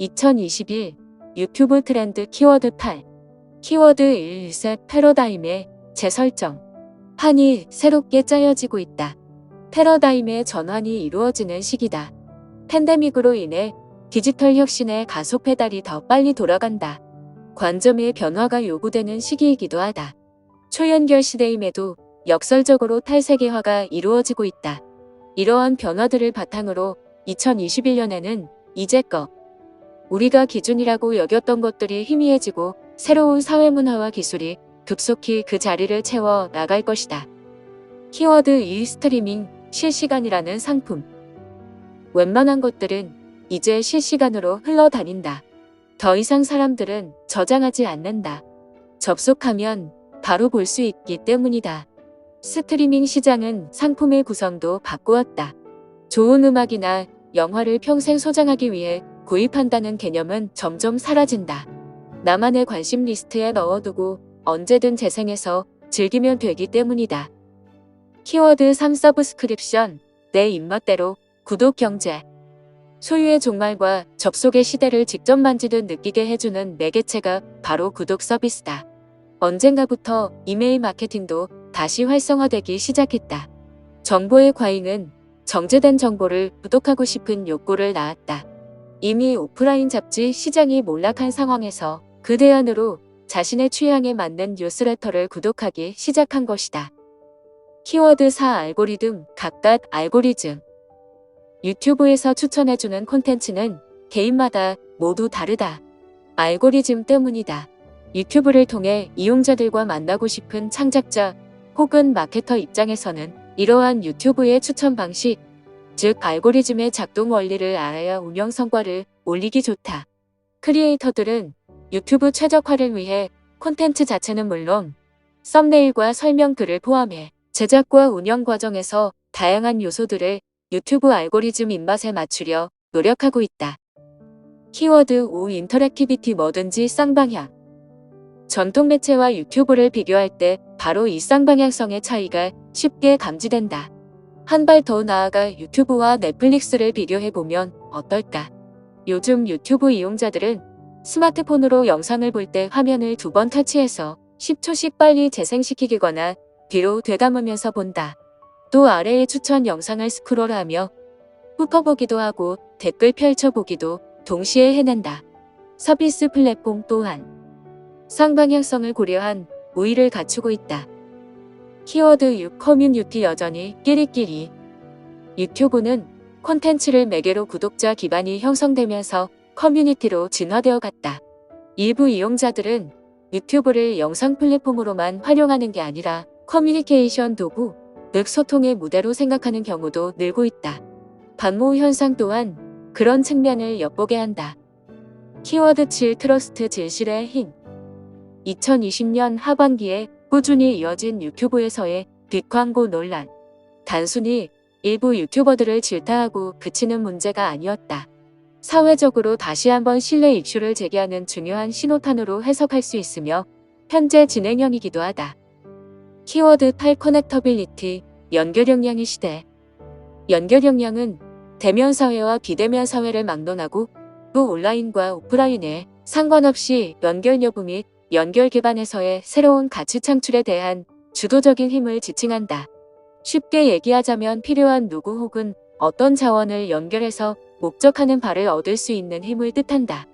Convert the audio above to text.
2021 유튜브 트렌드 키워드 8 키워드 1셋 패러다임의 재설정 판이 새롭게 짜여지고 있다. 패러다임의 전환이 이루어지는 시기다. 팬데믹으로 인해 디지털 혁신의 가속 페달이 더 빨리 돌아간다. 관점의 변화가 요구되는 시기이기도 하다. 초연결 시대임에도 역설적으로 탈세계화가 이루어지고 있다. 이러한 변화들을 바탕으로 2021년에는 이제껏 우리가 기준이라고 여겼던 것들이 희미해지고 새로운 사회문화와 기술이 급속히 그 자리를 채워 나갈 것이다. 키워드 2 스트리밍 실시간이라는 상품 웬만한 것들은 이제 실시간으로 흘러다닌다. 더 이상 사람들은 저장하지 않는다. 접속하면 바로 볼 수 있기 때문이다. 스트리밍 시장은 상품의 구성도 바꾸었다. 좋은 음악이나 영화를 평생 소장하기 위해 구입한다는 개념은 점점 사라진다. 나만의 관심 리스트에 넣어두고 언제든 재생해서 즐기면 되기 때문이다. 키워드 3 서브스크립션 내 입맛대로 구독 경제 소유의 종말과 접속의 시대를 직접 만지듯 느끼게 해주는 매개체가 바로 구독 서비스다. 언젠가부터 이메일 마케팅도 다시 활성화되기 시작했다. 정보의 과잉은 정제된 정보를 구독하고 싶은 욕구를 낳았다. 이미 오프라인 잡지 시장이 몰락한 상황에서 그 대안으로 자신의 취향에 맞는 뉴스레터를 구독하기 시작한 것이다. 키워드 4 알고리즘, 각각 알고리즘 유튜브에서 추천해주는 콘텐츠는 개인마다 모두 다르다. 알고리즘 때문이다. 유튜브를 통해 이용자들과 만나고 싶은 창작자 혹은 마케터 입장에서는 이러한 유튜브의 추천 방식, 즉 알고리즘의 작동 원리를 알아야 운영 성과를 올리기 좋다. 크리에이터들은 유튜브 최적화를 위해 콘텐츠 자체는 물론 썸네일과 설명글을 포함해 제작과 운영 과정에서 다양한 요소들을 유튜브 알고리즘 입맛에 맞추려 노력하고 있다. 키워드 5 인터랙티비티 뭐든지 쌍방향 전통 매체와 유튜브를 비교할 때 바로 이 쌍방향성의 차이가 쉽게 감지된다. 한 발 더 나아가 유튜브와 넷플릭스를 비교해보면 어떨까? 요즘 유튜브 이용자들은 스마트폰으로 영상을 볼 때 화면을 두 번 터치해서 10초씩 빨리 재생시키거나 뒤로 되감으면서 본다. 또 아래의 추천 영상을 스크롤하며 훑어보기도 하고 댓글 펼쳐보기도 동시에 해낸다. 서비스 플랫폼 또한 쌍방향성을 고려한 우위를 갖추고 있다. 키워드 6 커뮤니티 여전히 끼리끼리 유튜브는 콘텐츠를 매개로 구독자 기반이 형성되면서 커뮤니티로 진화되어 갔다. 일부 이용자들은 유튜브를 영상 플랫폼으로만 활용하는 게 아니라 커뮤니케이션 도구, 즉 소통의 무대로 생각하는 경우도 늘고 있다. 반모 현상 또한 그런 측면을 엿보게 한다. 키워드 7 트러스트 진실의 힘 2020년 하반기에 꾸준히 이어진 유튜브에서의 빅 광고 논란. 단순히 일부 유튜버들을 질타하고 그치는 문제가 아니었다. 사회적으로 다시 한번 신뢰 이슈를 제기하는 중요한 신호탄으로 해석할 수 있으며 현재 진행형이기도 하다. 키워드 8 커넥터빌리티 연결 역량의 시대 연결 역량은 대면 사회와 비대면 사회를 막론하고 또 온라인과 오프라인에 상관없이 연결 여부 및 연결 기반에서의 새로운 가치 창출에 대한 주도적인 힘을 지칭한다. 쉽게 얘기하자면 필요한 누구 혹은 어떤 자원을 연결해서 목적하는 바를 얻을 수 있는 힘을 뜻한다.